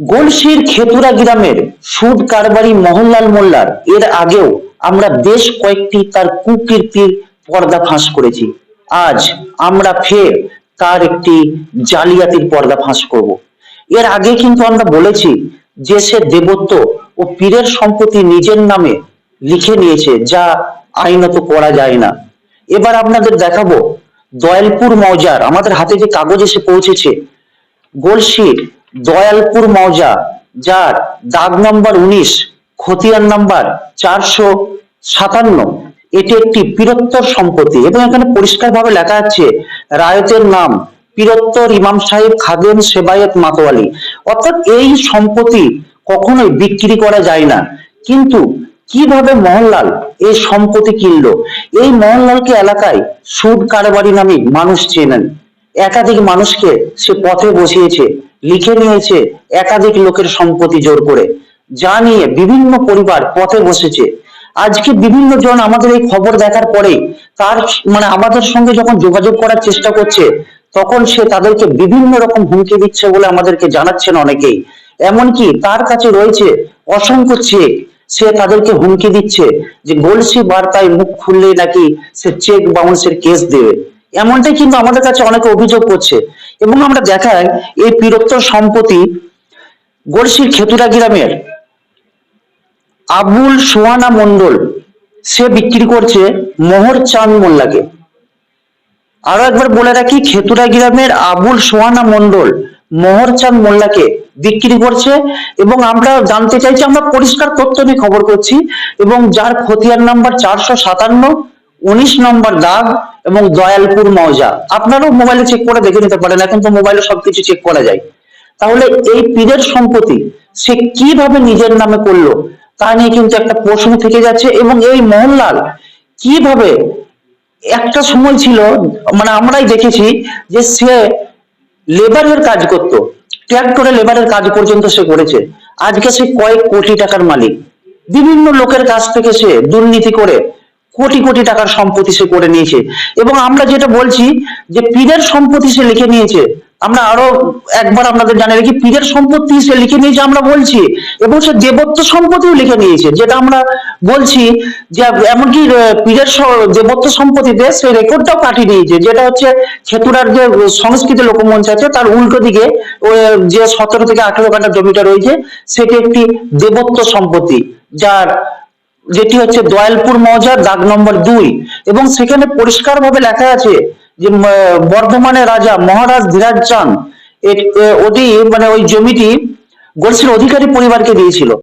গলসির খেতুরা গ্রামের সুদ কারবারি মোহনলাল মোল্লার এর আগেও আমরা বেশ কয়েকটি তার কুকীর্তির পর্দা ফাঁস করেছি। আজ আমরা ফের তার একটি জালিয়াতির পর্দা ফাঁস করব। এর আগে কিন্তু আমরা বলেছি যে সে দেবত্ব ও পীরের সম্পত্তি নিজের নামে লিখে নিয়েছে, যা আইনত করা যায় না। এবার আপনাদের দেখাবো দয়ালপুর মৌজার, আমাদের হাতে যে কাগজ এসে পৌঁছেছে গোলশির দয়ালপুর মৌজা যার দাগ নম্বর উনিশ, খতিয়ান নাম্বার চারশো সাতান্ন, এটি একটি বীরত্তর সম্পত্তি এবং এখানে পরিষ্কারভাবে লেখা আছে, রায়তের নাম বীরত্তর ইমাম সাহেব খাদেম সেবায়েত মাতোয়ালি। অর্থাৎ এই সম্পত্তি কখনোই বিক্রি করা যায় না। কিন্তু কীভাবে মোহনলাল এই সম্পত্তি কিনলো? এই মোহনলালকে এলাকায় সুদ কারবারি নামে মানুষ চেনেন। একাধিক মানুষকে সে পথে বসিয়েছে, লিখে নিয়েছে একাধিক লোকের সম্পত্তি জোর করে, যা নিয়ে বিভিন্ন পরিবার পথে বসেছে। আজকে বিভিন্ন জন আমাদের এই খবর দেখার পরে তার মানে আমাদের সঙ্গে যখন যোগাযোগ করার চেষ্টা করছে, তখন সে তাদেরকে বিভিন্ন রকম হুমকি দিচ্ছে বলে আমাদেরকে জানাচ্ছেন অনেকেই। এমনকি তার কাছে রয়েছে অসংখ্য চেক, সে তাদেরকে হুমকি দিচ্ছে যে, গলসি বার্তায় মুখ খুললে নাকি সে চেক বাউন্সের কেস দেবে। এমনটাই কিন্তু আমাদের কাছে অনেকে অভিযোগ করছে। এবং আমরা দেখাই এই বীরত্ব সম্পত্তি গলসির খেতুরা গ্রামের। আবুল সোহানা মন্ডল সে বিক্রি করছে মোহর চাঁদ মোল্লাকে। আরও একবার বলে রাখি, খেতুরা গ্রামের আবুল সোহানা মন্ডল মোহরচাঁদ মোল্লাকে বিক্রি করছে এবং আমরা জানতে চাইছি আমরা পরিষ্কার তথ্য নিয়ে খবর করছি এবং যার খতিয়ান নাম্বার চারশো সাতান্ন উনিশ নম্বর দাগ এবং দয়ালপুর মৌজা। আপনারাও মোবাইলে চেক করে দেখে নিতে পারেন, এখন তো মোবাইলে সবকিছু চেক করা যায়। তাহলে এই পীরের সম্পত্তি সে কীভাবে নিজের নামে করল, তা নিয়ে কিন্তু একটা প্রশ্ন থেকে যাচ্ছে এবং এই মোহনলাল কীভাবে একটা সময় ছিল মানে আমরাই দেখেছি যে সে লেবারের কাজ করত ট্র্যাক্টরে লেবারের কাজ পর্যন্ত সে করেছে। আজকে সে কয়েক কোটি টাকার মালিক। বিভিন্ন লোকের কাছ থেকে সে দুর্নীতি করে কোটি কোটি টাকার সম্পত্তি সে করে নিয়েছে। এবং আমরা যেটা বলছি যে পীরের সম্পত্তি সে লিখে নিয়েছে, আমরা আরও একবার আপনাদের জানিয়ে রাখি, পীরের সম্পত্তি সে লিখে নিয়েছে আমরা বলছি, এবং সে দেবত্ব সম্পত্তিও লিখে নিয়েছে, যেটা আমরা বলছি যে এমনকি পীরের দেবত্ব সম্পত্তিতে সে রেকর্ডটাও কাটিয়ে নিয়েছে যেটা হচ্ছে খেতুরার যে সংস্কৃতি লোকমঞ্চ আছে, তার উল্টো দিকে যে সতেরো থেকে আঠেরো কাঠা জমিটা রয়েছে, সেটি একটি দেবত্ব সম্পত্তি, যার যেটি হচ্ছে দয়ালপুর মৌজা দাগ নম্বর দুই। এবং সেখানে পরিষ্কার ভাবে লেখা আছে যে বর্ধমানের রাজা মহারাজ ধীরাজ চাঁদ ওটি মানে ওই জমিটি গলসির অধিকারী পরিবারকে দিয়েছিল।